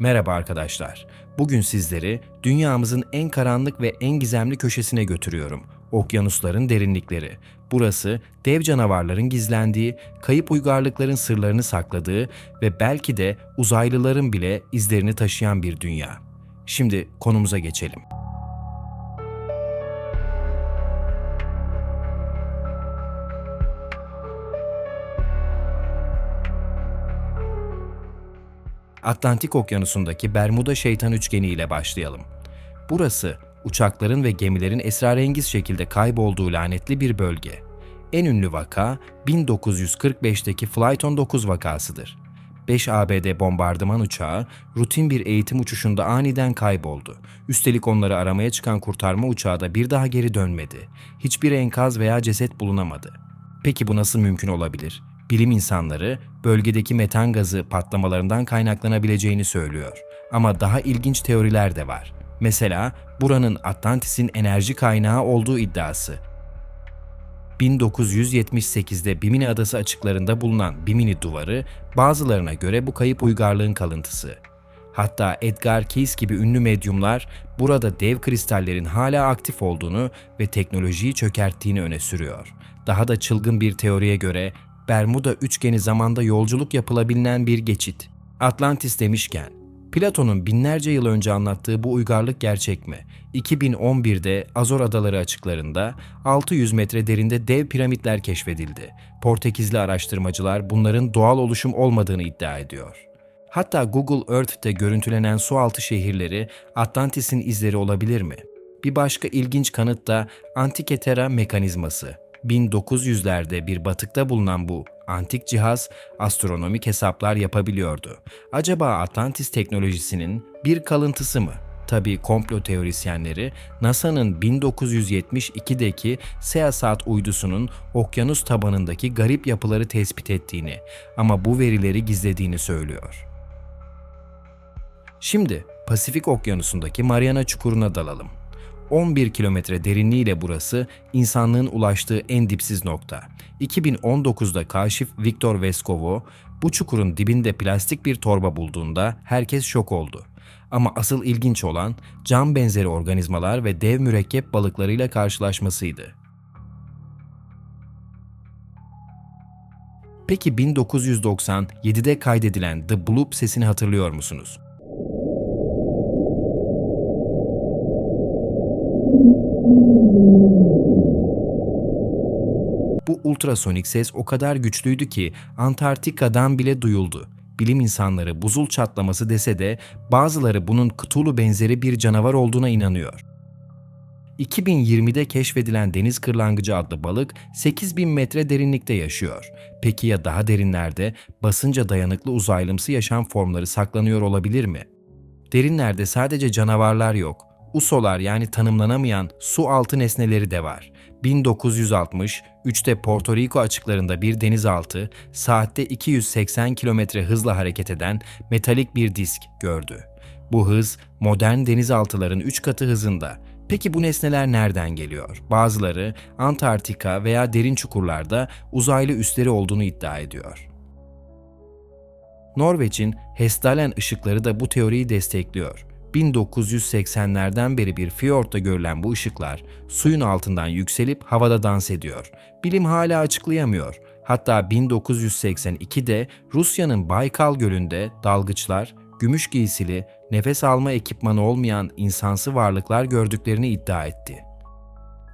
Merhaba arkadaşlar. Bugün sizleri dünyamızın en karanlık ve en gizemli köşesine götürüyorum. Okyanusların derinlikleri. Burası dev canavarların gizlendiği, kayıp uygarlıkların sırlarını sakladığı ve belki de uzaylıların bile izlerini taşıyan bir dünya. Şimdi konumuza geçelim. Atlantik Okyanusu'ndaki Bermuda Şeytan Üçgeni ile başlayalım. Burası uçakların ve gemilerin esrarengiz şekilde kaybolduğu lanetli bir bölge. En ünlü vaka 1945'teki Flight 19 vakasıdır. 5 ABD bombardıman uçağı rutin bir eğitim uçuşunda aniden kayboldu. Üstelik onları aramaya çıkan kurtarma uçağı da bir daha geri dönmedi. Hiçbir enkaz veya ceset bulunamadı. Peki bu nasıl mümkün olabilir? Bilim insanları bölgedeki metan gazı patlamalarından kaynaklanabileceğini söylüyor. Ama daha ilginç teoriler de var. Mesela buranın Atlantis'in enerji kaynağı olduğu iddiası. 1978'de Bimini Adası açıklarında bulunan Bimini Duvarı bazılarına göre bu kayıp uygarlığın kalıntısı. Hatta Edgar Cayce gibi ünlü medyumlar burada dev kristallerin hala aktif olduğunu ve teknolojiyi çökerttiğini öne sürüyor. Daha da çılgın bir teoriye göre Bermuda üçgeni zamanda yolculuk yapılabilen bir geçit. Atlantis demişken, Platon'un binlerce yıl önce anlattığı bu uygarlık gerçek mi? 2011'de Azor Adaları açıklarında 600 metre derinde dev piramitler keşfedildi. Portekizli araştırmacılar bunların doğal oluşum olmadığını iddia ediyor. Hatta Google Earth'te görüntülenen sualtı şehirleri Atlantis'in izleri olabilir mi? Bir başka ilginç kanıt da Antiketera mekanizması. 1900'lerde bir batıkta bulunan bu antik cihaz astronomik hesaplar yapabiliyordu. Acaba Atlantis teknolojisinin bir kalıntısı mı? Tabii komplo teorisyenleri NASA'nın 1972'deki Seasat uydusunun okyanus tabanındaki garip yapıları tespit ettiğini ama bu verileri gizlediğini söylüyor. Şimdi Pasifik Okyanusu'ndaki Mariana Çukuru'na dalalım. 11 kilometre derinliğiyle burası insanlığın ulaştığı en dipsiz nokta. 2019'da kaşif Viktor Veskovo bu çukurun dibinde plastik bir torba bulduğunda herkes şok oldu. Ama asıl ilginç olan cam benzeri organizmalar ve dev mürekkep balıklarıyla karşılaşmasıydı. Peki 1997'de kaydedilen The Bloop sesini hatırlıyor musunuz? Bu ultrasonik ses o kadar güçlüydü ki Antarktika'dan bile duyuldu. Bilim insanları buzul çatlaması dese de bazıları bunun Cthulhu benzeri bir canavar olduğuna inanıyor. 2020'de keşfedilen deniz kırlangıcı adlı balık 8000 metre derinlikte yaşıyor. Peki ya daha derinlerde basınca dayanıklı uzaylımsı yaşam formları saklanıyor olabilir mi? Derinlerde sadece canavarlar yok. USO'lar yani tanımlanamayan su altı nesneleri de var. 1960, 3'te Porto Rico açıklarında bir denizaltı saatte 280 kilometre hızla hareket eden metalik bir disk gördü. Bu hız modern denizaltıların 3 katı hızında. Peki bu nesneler nereden geliyor? Bazıları Antarktika veya derin çukurlarda uzaylı üsleri olduğunu iddia ediyor. Norveç'in Hestalen ışıkları da bu teoriyi destekliyor. 1980'lerden beri bir fiyortta görülen bu ışıklar suyun altından yükselip havada dans ediyor. Bilim hala açıklayamıyor. Hatta 1982'de Rusya'nın Baykal Gölü'nde dalgıçlar gümüş giysili, nefes alma ekipmanı olmayan insansı varlıklar gördüklerini iddia etti.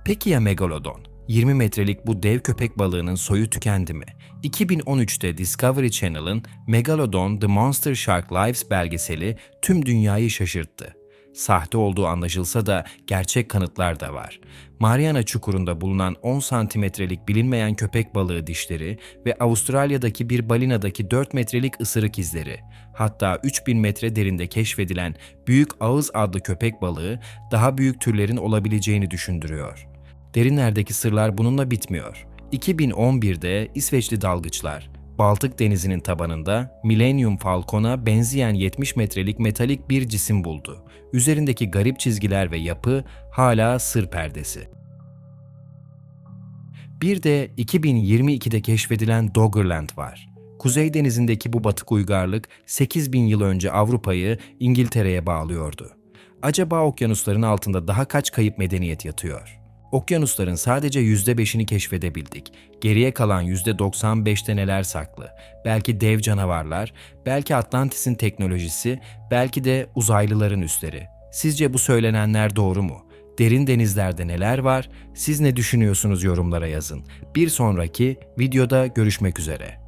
Peki ya Megalodon? 20 metrelik bu dev köpek balığının soyu tükendi mi? 2013'te Discovery Channel'ın Megalodon The Monster Shark Lives belgeseli tüm dünyayı şaşırttı. Sahte olduğu anlaşılsa da gerçek kanıtlar da var. Mariana Çukuru'nda bulunan 10 santimetrelik bilinmeyen köpek balığı dişleri ve Avustralya'daki bir balinadaki 4 metrelik ısırık izleri, hatta 3000 metre derinde keşfedilen Büyük Ağız adlı köpek balığı daha büyük türlerin olabileceğini düşündürüyor. Derinlerdeki sırlar bununla bitmiyor. 2011'de İsveçli dalgıçlar Baltık Denizi'nin tabanında Millennium Falcon'a benzeyen 70 metrelik metalik bir cisim buldu. Üzerindeki garip çizgiler ve yapı hala sır perdesi. Bir de 2022'de keşfedilen Doggerland var. Kuzey Denizi'ndeki bu batık uygarlık 8000 yıl önce Avrupa'yı İngiltere'ye bağlıyordu. Acaba okyanusların altında daha kaç kayıp medeniyet yatıyor? Okyanusların sadece %5'ini keşfedebildik. Geriye kalan %95'te neler saklı? Belki dev canavarlar, belki Atlantis'in teknolojisi, belki de uzaylıların üsleri. Sizce bu söylenenler doğru mu? Derin denizlerde neler var? Siz ne düşünüyorsunuz yorumlara yazın. Bir sonraki videoda görüşmek üzere.